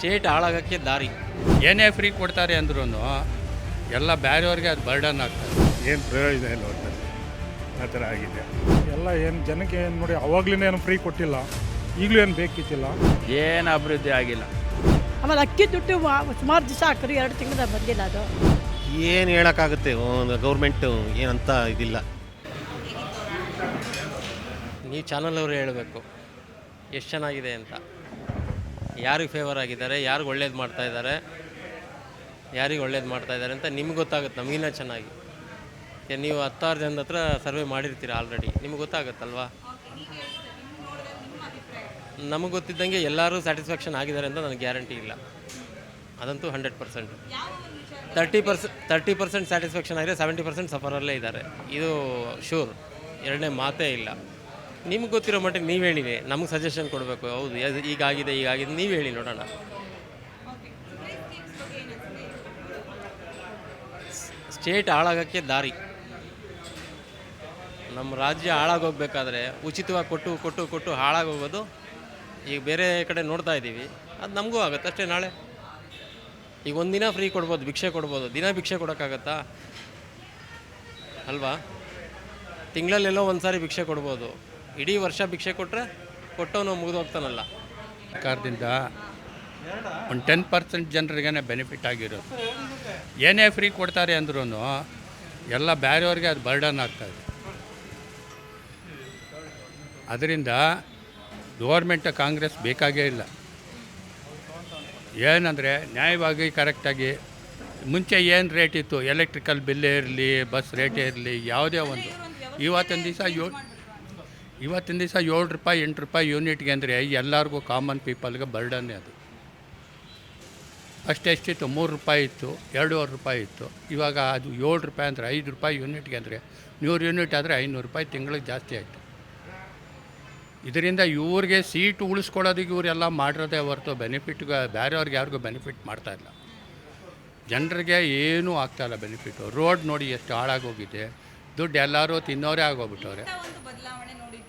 State ಹಾಳಾಗೋಕ್ಕೆ ದಾರಿ. ಏನೇ free ಕೊಡ್ತಾರೆ ಅಂದ್ರೂ ಎಲ್ಲ ಬೇರೆಯವ್ರಿಗೆ ಅದು ಬರ್ಡನ್ ಆಗ್ತದೆ. ಏನು ಪ್ರಯೋಜನ ಇಲ್ಲ ಒಟ್ಟಿನಲ್ಲಿ ಆ ಥರ ಆಗಿದೆ. ಎಲ್ಲ ಏನು ಜನಕ್ಕೆ ಏನು ನೋಡಿ ಅವಾಗ್ಲಿಂದ ಏನು ಫ್ರೀ ಕೊಟ್ಟಿಲ್ಲ ಈಗಲೂ ಏನು ಬೇಕಿತ್ತಿಲ್ಲ. ಏನು ಅಭಿವೃದ್ಧಿ ಆಗಿಲ್ಲ. ಆಮೇಲೆ ಅಕ್ಕಿ ದುಡ್ಡು ಸುಮಾರು ದಿವಸ ಹಾಕಿದ್ರು ಎರಡು ತಿಂಗಳ ಬಂದಿಲ್ಲ ಅದು. ಏನು ಹೇಳೋಕ್ಕಾಗುತ್ತೆ? ಗೌರ್ಮೆಂಟು ಏನಂತ ಇದಿಲ್ಲ. ನೀವು ಚಾನಲ್ ಅವರು ಹೇಳಬೇಕು ಎಷ್ಟು ಚೆನ್ನಾಗಿದೆ ಅಂತ. ಯಾರಿಗೆ ಫೇವರ್ ಆಗಿದ್ದಾರೆ, ಯಾರಿಗೆ ಒಳ್ಳೇದು ಮಾಡ್ತಾ ಇದ್ದಾರೆ, ಯಾರಿಗೆ ಒಳ್ಳೇದು ಮಾಡ್ತಾ ಇದ್ದಾರೆ ಅಂತ ನಿಮ್ಗೆ ಗೊತ್ತಾಗುತ್ತೆ ನಮಗಿನ್ನ ಚೆನ್ನಾಗಿ. ನೀವು ಹತ್ತಾರು ಜನದ ಹತ್ರ ಸರ್ವೆ ಮಾಡಿರ್ತೀರ ಆಲ್ರೆಡಿ ನಿಮ್ಗೆ ಗೊತ್ತಾಗುತ್ತಲ್ವಾ? ನಮಗೆ ಗೊತ್ತಿದ್ದಂಗೆ ಎಲ್ಲರೂ ಸ್ಯಾಟಿಸ್ಫ್ಯಾಕ್ಷನ್ ಆಗಿದ್ದಾರೆ ಅಂತ ನನಗೆ ಗ್ಯಾರಂಟಿ ಇಲ್ಲ. ಅದಂತೂ hundred percent thirty percent thirty percent satisfaction ಆಗಿದೆ ಸೆವೆಂಟಿ ಪರ್ಸೆಂಟ್ ಸಫರಲ್ಲೇ ಇದ್ದಾರೆ. ಇದು ಶೂರ್ ಎರಡನೇ ಮಾತೇ ಇಲ್ಲ. ನಿಮ್ಗೆ ಗೊತ್ತಿರೋ ಮಟ್ಟಿಗೆ ನೀವು ಹೇಳಿರಿ ನಮ್ಗೆ ಸಜೆಷನ್ ಕೊಡಬೇಕು. ಹೌದು ಈಗಾಗಿದೆ ಈಗಾಗಿದೆ. ನೀವು ಹೇಳಿ ನೋಡೋಣ. ಸ್ಟೇಟ್ ಹಾಳಾಗೋಕ್ಕೆ ದಾರಿ. ನಮ್ಮ ರಾಜ್ಯ ಹಾಳಾಗೋಗ್ಬೇಕಾದ್ರೆ ಉಚಿತವಾಗಿ ಕೊಟ್ಟು ಕೊಟ್ಟು ಕೊಟ್ಟು ಹಾಳಾಗೋಗೋದು ಈಗ ಬೇರೆ ಕಡೆ ನೋಡ್ತಾ ಇದ್ದೀವಿ ಅದು ನಮಗೂ ಆಗುತ್ತೆ ಅಷ್ಟೇ ನಾಳೆ. ಈಗ ಒಂದಿನ ಫ್ರೀ ಕೊಡ್ಬೋದು, ಭಿಕ್ಷೆ ಕೊಡ್ಬೋದು. ದಿನ ಭಿಕ್ಷೆ ಕೊಡೋಕ್ಕಾಗತ್ತಾ? ಅಲ್ವಾ? ತಿಂಗಳಲ್ಲೆಲ್ಲೋ ಒಂದು ಸಾರಿ ಭಿಕ್ಷೆ ಕೊಡ್ಬೋದು. ಇಡೀ ವರ್ಷ ಭಿಕ್ಷೆ ಕೊಟ್ಟರೆ ಕೊಟ್ಟವನು ಮುಗಿದೋಗ್ತಾನಲ್ಲ ಸರ್ಕಾರದಿಂದ ಒಂದು ಟೆನ್ ಪರ್ಸೆಂಟ್ ಜನರಿಗೇನೆ ಬೆನಿಫಿಟ್ ಆಗಿರೋದು. ಏನೇ ಫ್ರೀ ಕೊಡ್ತಾರೆ ಅಂದ್ರೂ ಎಲ್ಲ ಬೇರೆಯವ್ರಿಗೆ ಅದು ಬರ್ಡನ್ ಆಗ್ತದೆ ಅದರಿಂದ ಗೌರ್ಮೆಂಟ್ ಕಾಂಗ್ರೆಸ್ ಬೇಕಾಗೇ ಇಲ್ಲ. ಏನಂದರೆ ನ್ಯಾಯವಾಗಿ ಕರೆಕ್ಟಾಗಿ ಮುಂಚೆ ಏನು ರೇಟ್ ಇತ್ತು? ಎಲೆಕ್ಟ್ರಿಕಲ್ ಬಿಲ್ಲೇ ಇರಲಿ ಬಸ್ ರೇಟೇ ಇರಲಿ ಯಾವುದೇ ಒಂದು. ಇವತ್ತಿನ ದಿವಸ ಏಳು ಇವತ್ತಿನ ದಿವಸ ಏಳು ರೂಪಾಯಿ, ಎಂಟು ರೂಪಾಯಿ ಯೂನಿಟ್ಗೆ ಅಂದರೆ ಎಲ್ಲರಿಗೂ ಕಾಮನ್ ಪೀಪಲ್ಗೆ ಬರ್ಡನ್ನೇ ಅದು. ಅಷ್ಟೆಷ್ಟಿತ್ತು ಮೂರು ರೂಪಾಯಿ ಇತ್ತು, ಎರಡೂವರೆ ರೂಪಾಯಿ ಇತ್ತು. ಇವಾಗ ಅದು ಏಳು ರೂಪಾಯಿ ಅಂದರೆ ಐದು ರೂಪಾಯಿ ಯೂನಿಟ್ಗೆ ಅಂದರೆ ನೂರು ಯೂನಿಟ್ ಆದರೆ ಐನೂರು ರೂಪಾಯಿ ತಿಂಗಳಿಗೆ ಜಾಸ್ತಿ ಆಯಿತು. ಇದರಿಂದ ಇವ್ರಿಗೆ ಸೀಟ್ ಉಳಿಸ್ಕೊಳ್ಳೋದಕ್ಕೆ ಇವರೆಲ್ಲ ಮಾಡಿರೋದೇ ಹೊರತು ಬೆನಿಫಿಟ್ಗೆ ಬೇರೆಯವ್ರಿಗೆ ಯಾರಿಗೂ ಬೆನಿಫಿಟ್ ಮಾಡ್ತಾ ಇಲ್ಲ. ಜನರಿಗೆ ಏನೂ ಆಗ್ತಾಯಿಲ್ಲ ಬೆನಿಫಿಟ್ಟು ರೋಡ್ ನೋಡಿ ಎಷ್ಟು ಹಾಳಾಗೋಗಿದೆ. ದುಡ್ಡು ಎಲ್ಲರೂ ತಿನ್ನೋರೇ ಆಗೋಗ್ಬಿಟ್ಟವ್ರೆ.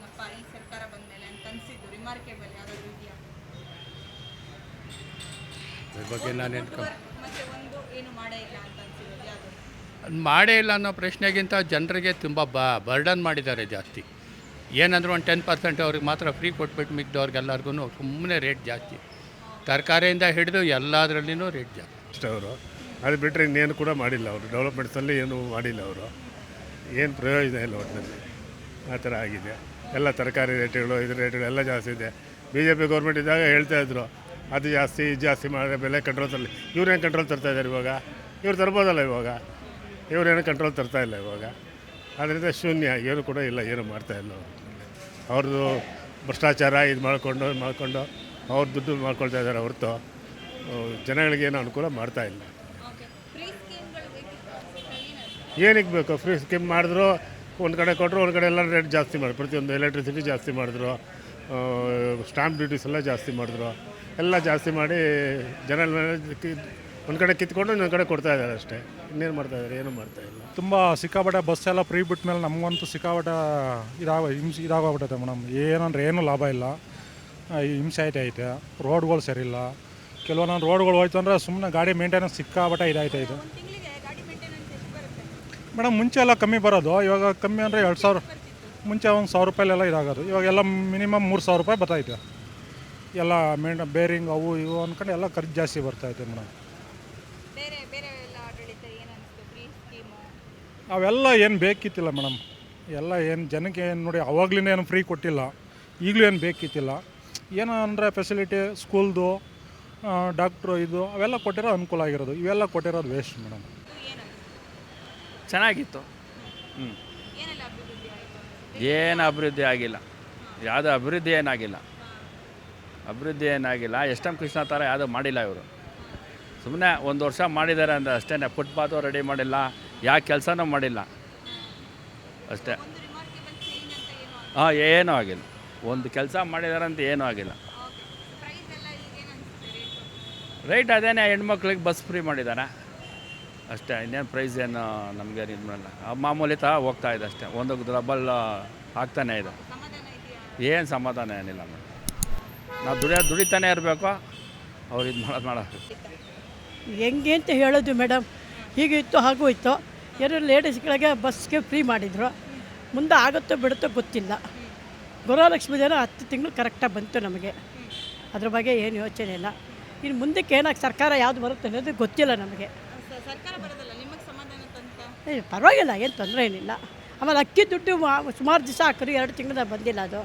ನೋಡಿದ್ನಪ್ಪ ಈ ಸರ್ಕಾರ ಬಂದ್ಮೇಲೆ ಅಂತ ಅನ್ಸಿದ್ದು. ರಿಮಾರ್ಕೇಬಲ್ ಯಾವ್ದಾದ್ರು ಇದೆಯಾ? ಇದ್ರ ಬಗ್ಗೆ ನಾನೇನು ಮತ್ತೆ ಒಂದು ಏನು ಮಾಡೇ ಇಲ್ಲ ಅಂತ ಅನ್ಸಿರೋದು ಯಾವುದು? ಮಾಡೇ ಇಲ್ಲ ಅನ್ನೋ ಪ್ರಶ್ನೆಗಿಂತ ಜನರಿಗೆ ತುಂಬ ಬ ಬರ್ಡನ್ ಮಾಡಿದ್ದಾರೆ ಜಾಸ್ತಿ. ಏನಂದ್ರೆ ಒಂದು ಟೆನ್ ಪರ್ಸೆಂಟ್ ಅವ್ರಿಗೆ ಮಾತ್ರ ಫ್ರೀ ಕೊಟ್ಬಿಟ್ಟು ಮಿಕ್ದವ್ರಿಗೆಲ್ಲರಿಗೂ ಸುಮ್ಮನೆ ರೇಟ್ ಜಾಸ್ತಿ. ತರಕಾರಿಯಿಂದ ಹಿಡಿದು ಎಲ್ಲದರಲ್ಲಿನೂ ರೇಟ್ ಜಾಸ್ತಿ. ಅಷ್ಟೇ ಅವರು. ಅದು ಬಿಟ್ಟರೆ ಇನ್ನೇನು ಕೂಡ ಮಾಡಿಲ್ಲ ಅವರು. ಡೆವಲಪ್ಮೆಂಟ್ಸಲ್ಲಿ ಏನು ಮಾಡಿಲ್ಲ ಅವರು. ಏನು ಪ್ರಯೋಜನ ಇಲ್ಲ ಒಟ್ಟಿನಲ್ಲಿ ಆ ಥರ ಆಗಿದೆ. ಎಲ್ಲ ತರಕಾರಿ ರೇಟ್ಗಳು ಇದ್ರ ರೇಟ್ಗಳು ಎಲ್ಲ ಜಾಸ್ತಿ ಇದೆ. ಬಿ ಜೆ ಪಿ ಗೌರ್ಮೆಂಟ್ ಇದ್ದಾಗ ಹೇಳ್ತಾ ಇದ್ರು ಅದು ಜಾಸ್ತಿ ಇದು ಜಾಸ್ತಿ ಮಾಡಿದ್ರೆ ಬೆಲೆ ಕಂಟ್ರೋಲ್ ತರಲಿ. ಇವ್ರೇನು ಕಂಟ್ರೋಲ್ ತರ್ತಾ ಇದ್ದಾರೆ ಇವಾಗ? ಇವ್ರು ತರ್ಬೋದಲ್ಲ ಇವಾಗ? ಇವರೇನು ಕಂಟ್ರೋಲ್ ತರ್ತಾ ಇಲ್ಲ ಇವಾಗ? ಅದರಿಂದ ಶೂನ್ಯ ಏನು ಕೂಡ ಇಲ್ಲ ಏನು ಮಾಡ್ತಾ ಇಲ್ಲ ಅವರು. ಅವ್ರದ್ದು ಭ್ರಷ್ಟಾಚಾರ ಇದು ಮಾಡಿಕೊಂಡು ಮಾಡಿಕೊಂಡು ಅವ್ರ ದುಡ್ಡು ಮಾಡ್ಕೊಳ್ತಾ ಇದ್ದಾರೆ ಹೊರತು. ಆ, ಜನಗಳಿಗೆ ಏನು ಅನುಕೂಲ ಮಾಡ್ತಾ ಇಲ್ಲ. ಓಕೆ ಫ್ರೀ ಸ್ಕೀಮ್ಗಳು ಬೇಕಿತ್ತು? ಏನಕ್ಕೆ ಬೇಕು? ಫ್ರೀ ಸ್ಕೀಮ್ ಮಾಡಿದ್ರು ಒಂದು ಕಡೆ ಕೊಟ್ಟರು, ಒಂದು ಕಡೆ ಎಲ್ಲ ರೇಟ್ ಜಾಸ್ತಿ ಮಾಡಿ ಪ್ರತಿಯೊಂದು ಎಲೆಕ್ಟ್ರಿಸಿಟಿ ಜಾಸ್ತಿ ಮಾಡಿದ್ರು ಸ್ಟಾಂಪ್ ಡ್ಯೂಟೀಸ್ ಎಲ್ಲ ಜಾಸ್ತಿ ಮಾಡಿದ್ರು. ಎಲ್ಲ ಜಾಸ್ತಿ ಮಾಡಿ ಜನ ಒಂದು ಕಡೆ ಕಿತ್ಕೊಂಡು ಇನ್ನೊಂದು ಕಡೆ ಕೊಡ್ತಾ ಇದ್ದಾರೆ ಅಷ್ಟೇ. ಇನ್ನೇನು ಮಾಡ್ತಾ ಇದ್ದಾರೆ, ಏನೂ ಮಾಡ್ತಾ ಇಲ್ಲ. ತುಂಬ ಸಿಕ್ಕಾಪಟ್ಟೆ ಬಸ್ ಎಲ್ಲ ಫ್ರೀ ಬಿಟ್ಟ ಮೇಲೆ ನಮಗಂತೂ ಸಿಕ್ಕಾಪಟ್ಟೆ ಇದಾಗ, ಹಿಂಸೆ ಇದಾಗೋಗ್ಬಿಟ್ಟೈತೆ ಮೇಡಮ್. ಏನಂದ್ರೆ ಏನೂ ಲಾಭ ಇಲ್ಲ. ಹಿಂಸೆ ಐತೆ ಐತೆ. ರೋಡ್ಗಳು ಸರಿಯಿಲ್ಲ. ಕೆಲವೊಂದೊಂದು ರೋಡ್ಗಳು ಹೋಯ್ತು ಅಂದರೆ ಸುಮ್ಮನೆ ಗಾಡಿ ಮೇಂಟೆನೆನ್ಸ್ ಸಿಕ್ಕಾಪಟ್ಟೆ ಇದಾಯ್ತಾ ಇದೆ ತಿಂಗಳಿಗೆ ಗಾಡಿ ಮೇಂಟೆನೆನ್ಸ್ ಎಷ್ಟು ಬರುತ್ತೆ ಮೇಡಮ್ ಮುಂಚೆ ಎಲ್ಲ ಕಮ್ಮಿ ಬರೋದು. ಇವಾಗ ಕಮ್ಮಿ ಅಂದರೆ ಎರಡು ಸಾವಿರ ಮುಂಚೆ ಒಂದು ಸಾವಿರ ರೂಪಾಯಿಲೆಲ್ಲ ಇದಾಗೋದು. ಇವಾಗೆಲ್ಲ ಮಿನಿಮಮ್ ಮೂರು ಸಾವಿರ ರೂಪಾಯಿ ಬರ್ತೈತೆ ಎಲ್ಲ ಮೇನ್ ಬೇರಿಂಗ್ ಅವು ಇವು ಅಂದ್ಕೊಂಡು ಎಲ್ಲ ಖರ್ಚು ಜಾಸ್ತಿ ಬರ್ತೈತೆ ಮೇಡಮ್. ಅವೆಲ್ಲ ಏನು ಬೇಕಿತ್ತಿಲ್ಲ ಮೇಡಮ್. ಎಲ್ಲ ಏನು ಜನಕ್ಕೆ ಏನು ನೋಡಿ ಅವಾಗ್ಲಿಂದ ಏನು ಫ್ರೀ ಕೊಟ್ಟಿಲ್ಲ. ಈಗಲೂ ಏನು ಬೇಕಿತ್ತಿಲ್ಲ. ಏನು ಅಂದರೆ ಫೆಸಿಲಿಟಿ ಸ್ಕೂಲ್ದು ಡಾಕ್ಟ್ರು ಇದು ಅವೆಲ್ಲ ಕೊಟ್ಟಿರೋ ಅನುಕೂಲ ಆಗಿರೋದು. ಇವೆಲ್ಲ ಕೊಟ್ಟಿರೋದು ವೇಸ್ಟ್ ಮೇಡಮ್. ಚೆನ್ನಾಗಿತ್ತು. ಹ್ಞೂ ಏನು ಅಭಿವೃದ್ಧಿ ಆಗಿಲ್ಲ. ಯಾವುದೋ ಅಭಿವೃದ್ಧಿ ಏನಾಗಿಲ್ಲ. ಅಭಿವೃದ್ಧಿ ಏನಾಗಿಲ್ಲ. ಎಸ್ ಎಂ ಕೃಷ್ಣ ಥರ ಯಾವುದೂ ಮಾಡಿಲ್ಲ ಇವರು. ಸುಮ್ಮನೆ ಒಂದು ವರ್ಷ ಮಾಡಿದ್ದಾರೆ ಅಂದರೆ ಅಷ್ಟೇ ಫುಟ್ಪಾತು ರೆಡಿ ಮಾಡಿಲ್ಲ. ಯಾವ ಕೆಲಸನೂ ಮಾಡಿಲ್ಲ. ಅಷ್ಟೇ. ಒಂದು ರಿಮಾರ್ಕೇಬಲ್ ಚೇಂಜ್ ಅಂತ ಏನು ಹಾಂ ಏನೂ ಆಗಿಲ್ಲ. ಒಂದು ಕೆಲಸ ಮಾಡಿದ್ದಾರೆ ಅಂತ ಏನೂ ಆಗಿಲ್ಲ. ಓಕೆ ಪ್ರೈಸ್ ಎಲ್ಲ ಈಗೇನು ಅನಿಸುತ್ತೆ ರೇಟು ರೈಟ್ ಅದೇನೇ ಹೆಣ್ಮಕ್ಳಿಗೆ ಬಸ್ ಫ್ರೀ ಮಾಡಿದ್ದಾರೆ ಅಷ್ಟೇ, ಇನ್ನೇನು ಪ್ರೈಸ್ ಏನು ನಮಗೆ ಇದು ಮಾಡಲ್ಲ ಮಾಮೂಲಿ ತ ಹೋಗ್ತಾ ಇದೆ ಅಷ್ಟೇ. ಒಂದು ಡಬಲ್ ಆಗ್ತಾನೇ ಇದೆ. ಏನು ಸಮಾಧಾನ ಏನಿಲ್ಲ ಮೇಡಮ್ ನಾವು ದುಡಿಯೋ ದುಡಿತಾನೆ ಇರಬೇಕು. ಅವ್ರು ಇದು ಮಾಡೋದು ಮಾಡೋದು ಹೆಂಗೆ ಅಂತ ಹೇಳೋದು ಮೇಡಮ್ ಹೀಗೆ ಇತ್ತು, ಹಾಗೂ ಇತ್ತು. ಎರಡು ಲೇಡೀಸ್ಗಳಿಗೆ ಬಸ್ಗೆ ಫ್ರೀ ಮಾಡಿದರು. ಮುಂದೆ ಆಗುತ್ತೋ ಬಿಡುತ್ತೋ ಗೊತ್ತಿಲ್ಲ. ಗೃಹಲಕ್ಷ್ಮಿ ಜನ ಹತ್ತು ತಿಂಗಳು ಕರೆಕ್ಟಾಗಿ ಬಂತು ನಮಗೆ. ಅದ್ರ ಬಗ್ಗೆ ಏನು ಯೋಚನೆ ಇಲ್ಲ. ಇನ್ನು ಮುಂದಕ್ಕೆ ಏನಾಗಿ ಸರ್ಕಾರ ಯಾವುದು ಬರುತ್ತೆ ಅನ್ನೋದು ಗೊತ್ತಿಲ್ಲ ನಮಗೆ. ಸರ್ಕಾರ ಬರೋದಲ್ಲ ನಿಮಗೆ ಸಮಾಧಾನ ತಂತ? ಏ ಪರವಾಗಿಲ್ಲ ಏನು ತೊಂದರೆ ಏನಿಲ್ಲ. ಆಮೇಲೆ ಅಕ್ಕಿ ದುಡ್ಡು ಮಾ- ಸುಮಾರು ದಿವಸ ಹಾಕಿದ್ರು ಎರಡು ತಿಂಗಳ ಬಂದಿಲ್ಲ ಅದು.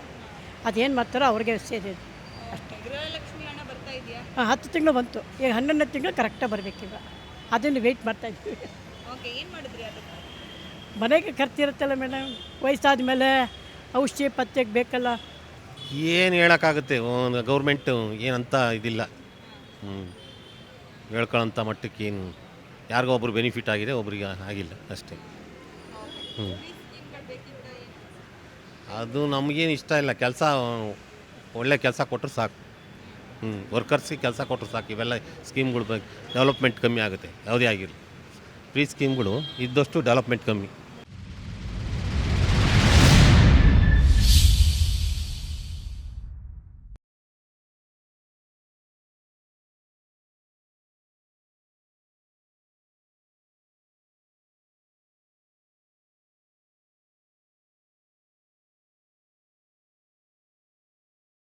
ಅದೇನು ಮಾಡ್ತಾರೋ ಅವ್ರಿಗೆ ಸೇರಿದ್ದು ಅಷ್ಟೇ. ಗೃಹಲಕ್ಷ್ಮಿ ಹಣ ಬರ್ತಾ ಇದೆಯಾ? ಹಾಂ ಹತ್ತು ತಿಂಗಳು ಬಂತು. ಈಗ ಹನ್ನೊಂದನೇ ತಿಂಗಳು ಕರೆಕ್ಟಾಗಿ ಬರಬೇಕೀಗ ಅದನ್ನು ವೆಯ್ಟ್ ಮಾಡ್ತಾ ಇದ್ದೀವಿ ಓಕೆ ಏನು ಮಾಡಿದ್ರಿ ಅದಕ್ಕೆ? ಮನೆಗೆ ಖರ್ಚಿರುತ್ತಲ್ಲ ಮೇಡಮ್ ವಯಸ್ಸಾದ ಮೇಲೆ ಔಷಧಿ ಪತ್ತೆಗೆ ಬೇಕಲ್ಲ? ಏನು ಹೇಳೋಕ್ಕಾಗುತ್ತೆ? ಗೌರ್ಮೆಂಟು ಏನಂತ ಇದಿಲ್ಲ. ಹ್ಞೂ ಹೇಳ್ಕೊಳ್ಳೋಂಥ ಮಟ್ಟಕ್ಕೆ ಏನು ಯಾರಿಗೋ ಒಬ್ರು ಬೆನಿಫಿಟ್ ಆಗಿದೆ, ಒಬ್ರಿಗೆ ಆಗಿಲ್ಲ, ಅಷ್ಟೇ. ಹ್ಞೂ ಅದು ನಮಗೇನು ಇಷ್ಟ ಇಲ್ಲ. ಕೆಲಸ, ಒಳ್ಳೆ ಕೆಲಸ ಕೊಟ್ಟರು ಸಾಕು. ಹ್ಞೂ ವರ್ಕರ್ಸಿಗೆ ಕೆಲಸ ಕೊಟ್ಟರು ಸಾಕು. ಇವೆಲ್ಲ ಸ್ಕೀಮ್ಗಳು ಡೆವಲಪ್ಮೆಂಟ್ ಕಮ್ಮಿ ಆಗುತ್ತೆ. ಯಾವುದೇ ಆಗಿರಲಿ. ಫ್ರೀ ಸ್ಕೀಮ್ಗಳು ಇದ್ದಷ್ಟು ಡೆವಲಪ್ಮೆಂಟ್ ಕಮ್ಮಿ.